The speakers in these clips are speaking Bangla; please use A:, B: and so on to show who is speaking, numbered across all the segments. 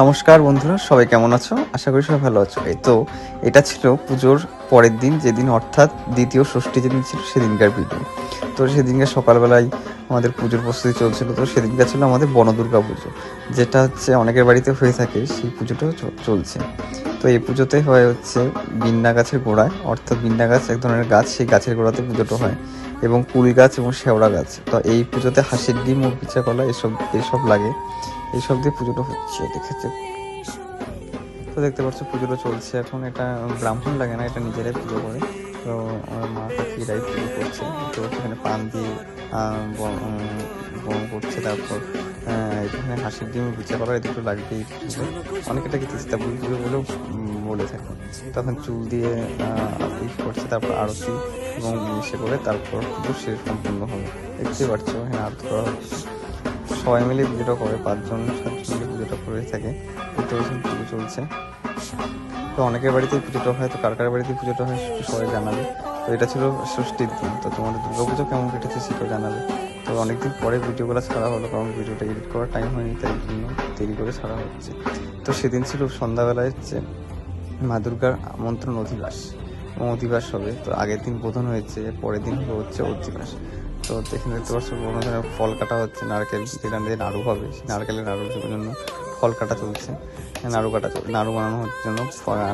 A: নমস্কার বন্ধুরা, সবাই কেমন আছো? আশা করি সবাই ভালো আছো। এই তো, এটা ছিল পুজোর পরের দিন, যেদিন অর্থাৎ দ্বিতীয় ষষ্ঠী যেদিন ছিল, সেদিনকার ভিডিও তো সেদিনকার সকালবেলায় আমাদের পুজোর প্রস্তুতি চলছিল, তো সেদিনকার ছিল আমাদের বনদুর্গা পুজো, যেটা হচ্ছে অনেকের বাড়িতে হয়ে থাকে, সেই পুজোটাও চলছে। তো এই পুজোতে হয় হচ্ছে বিন্না গাছের গোড়ায়, অর্থাৎ বিন্না গাছ এক ধরনের গাছ, সেই গাছের গোড়াতে পুজোটা হয়, এবং কুল গাছ এবং শেওড়া গাছ। তো এই পুজোতে হাসির ডিম ও পিচা, কলা এসব এসব লাগে এইসব দিয়ে পুজোটা হচ্ছে দেখেছে। তো দেখতে পাচ্ছ পুজোটা চলছে, এখন এটা ব্রাহ্মণ লাগে না, এটা নিজেরাই পুজো করে। তো আমার মা কাকিরাই পুজো করছে তো এখানে পান দিয়ে বম করছে তারপর এখানে হাসির ডিম বিচার করা এই দুটো লাগবেই। অনেকে এটাকে তিস্তা পুজো বলেও বলে থাকে। তখন চুল দিয়ে আহ, করছে তারপর আরতি এবং মিশে করে তারপর শেষ সম্পূর্ণ হবে। দেখতে পারছ হ্যাঁ আরতি করা হচ্ছে। সবাই মিলে পুজোটা করে পাঁচজন সাতজন মিলে পুজোটা করে থাকে। দেখতে পুজো চলছে। তো অনেকের বাড়িতেই পুজোটা হয় তো কার কার বাড়িতে পুজোটা হয় সবাই জানাবে। তো এটা ছিল ষষ্ঠীর দিন। তো তোমাদের দুর্গা পুজো কেমন কেটেছে সেটা জানাবে। তো অনেকদিন পরে ভিডিওগুলো ছাড়া হলো কারণ ভিডিওটা এডিট করার টাইম হয়নি, তাই জন্য দেরি করে ছাড়া হচ্ছে। তো সেদিন ছিল সন্ধ্যাবেলায় হচ্ছে মা দুর্গার আমন্ত্রণ অধিবাস। এবং অধিবাস হবে। তো আগের দিন বোধন হয়েছে, পরের দিন হলো হচ্ছে অধিবাস। তো এখানে দেখতে পাচ্ছ কোনো ধরনের ফল কাটা হচ্ছে, নারকেল যেখান দিয়ে নাড়ু হবে, সেই নারকেলের নাড়ুর জন্য ফল কাটা চলছে। নাড়ু কাটা নাড়ু বানানোর জন্য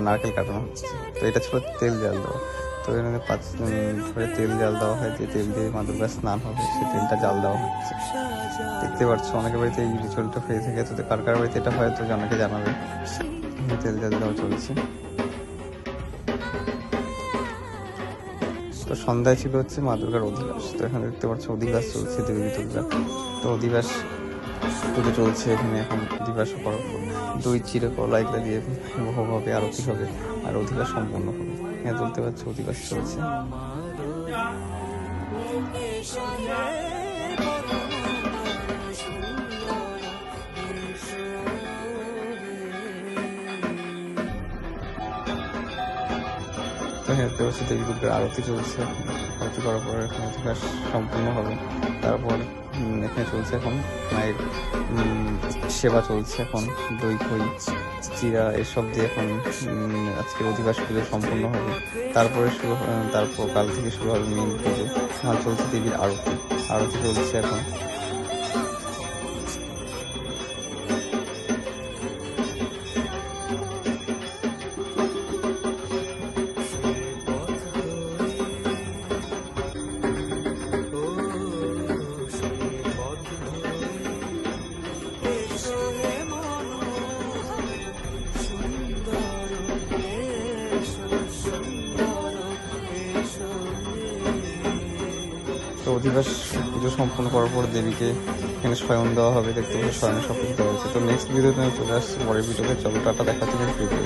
A: নারকেল কাটানো হচ্ছে। তো এটা ছিল তেল জাল দেওয়া। তো এখানে পাঁচ ধরে তেল জাল দেওয়া হয় যে তেল দিয়ে মা দুর্গার স্নান হবে, সে তেলটা জাল দেওয়া হচ্ছে। দেখতে পাচ্ছ অনেকের বাড়িতে এই রিচুয়ালটা হয়ে থাকে, তো কার কার বাড়িতে এটা হয় তো অনেকে জানাবে। তেল জাল দেওয়া চলছে। তো সন্ধ্যায় ছিল হচ্ছে মা দুর্গার অধিবাস, তো এখানে দেখতে পাচ্ছ অধিবাস চলছে দেবী দুর্গা তো অধিবাস পুজো চলছে এখানে, এখন অধিবাস করার দই চিড়ে কলা এগুলো দিয়ে হবে আরতি হবে। আর অধিকার সম্পূর্ণ হবে। এখানে তুলতে পারছ অধিবাস চলছে তো হ্যাঁ দেখতে পাচ্ছি দেবী আরতি চলছে। আরতি করার পর এখানে অধিবাস সম্পূর্ণ হবে। তারপর এখানে চলছে এখন মায়ের সেবা চলছে এখন, দই খই। চিরা এসব দিয়ে এখন আজকের অধিবাস পুজো সম্পূর্ণ হবে। তারপরে শুরু তারপর কাল থেকে শুরু হবে মেন পুজো। চলছে দেবীর আরতি। আরতি চলছে এখন। অধিবাস পুজো সম্পন্ন করার পর দেবীকে এখানে স্বয়ং দেওয়া হবে, দেখতে পাচ্ছি স্বয়ং সব কিছু দেওয়া হয়েছে। তো নেক্সট ভিডিওতে চলে আসছি, পরের ভিডিওতে চলো, টাটা দেখা হচ্ছে